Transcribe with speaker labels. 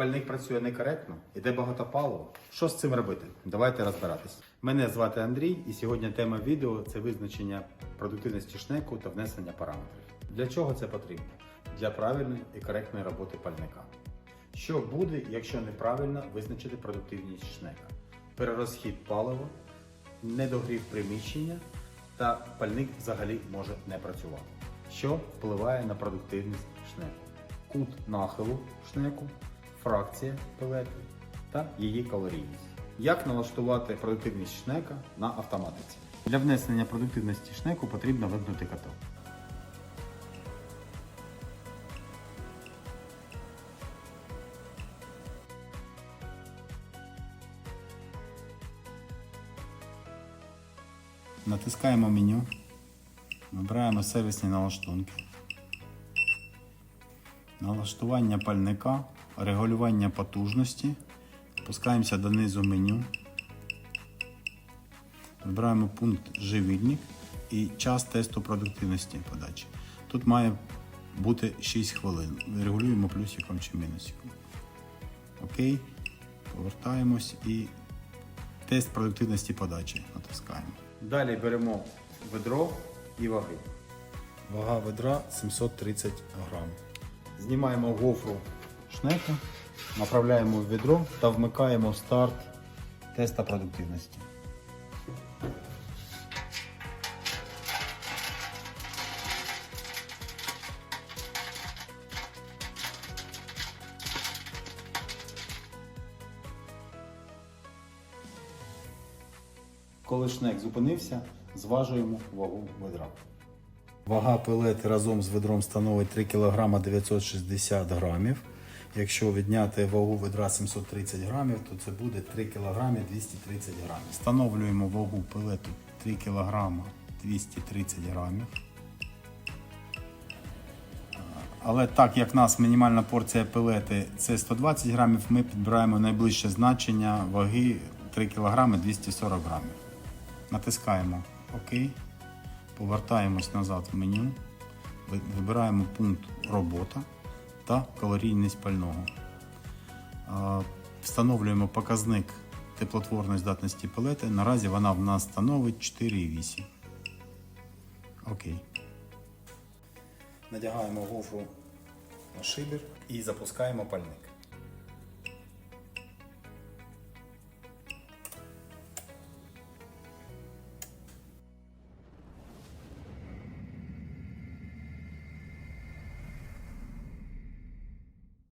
Speaker 1: Пальник працює некоректно, іде багато палива. Що з цим робити? Давайте розбиратись. Мене звати Андрій, і сьогодні тема відео це визначення продуктивності шнеку та внесення параметрів. Для чого це потрібно? Для правильної і коректної роботи пальника. Що буде, якщо неправильно визначити продуктивність шнека? Перерозхід палива, недогрів приміщення та пальник взагалі може не працювати. Що впливає на продуктивність шнеку? Кут нахилу шнеку, фракція пелети та її калорійність. Як налаштувати продуктивність шнека на автоматиці? Для внесення продуктивності шнеку потрібно вимкнути котел. Натискаємо меню, вибираємо сервісні налаштунки, налаштування пальника, регулювання потужності, опускаємося донизу меню, вибираємо пункт живільник і час тесту продуктивності подачі. Тут має бути 6 хвилин. Регулюємо плюсиком чи мінусиком. Окей, повертаємось і тест продуктивності подачі натискаємо. Далі беремо ведро і ваги. Вага ведра 730 грам. Знімаємо гофру шнеку, направляємо в ведро та вмикаємо старт теста продуктивності. Коли шнек зупинився, зважуємо вагу ведра. Вага пелети разом з ведром становить 3 кг 960 грамів. Якщо відняти вагу ведра 730 грамів, то це буде 3 кг 230 грамів. Встановлюємо вагу пелету 3 кг 230 грамів. Але так як нас мінімальна порція пелети це 120 грамів, ми підбираємо найближче значення ваги 3 кг 240 грамів. Натискаємо ОК, повертаємось назад в меню, вибираємо пункт Робота та калорійність пального. Встановлюємо показник теплотворної здатності пелети. Наразі вона в нас становить 4,8. Окей. Надягаємо гофру на шибер і запускаємо пальник.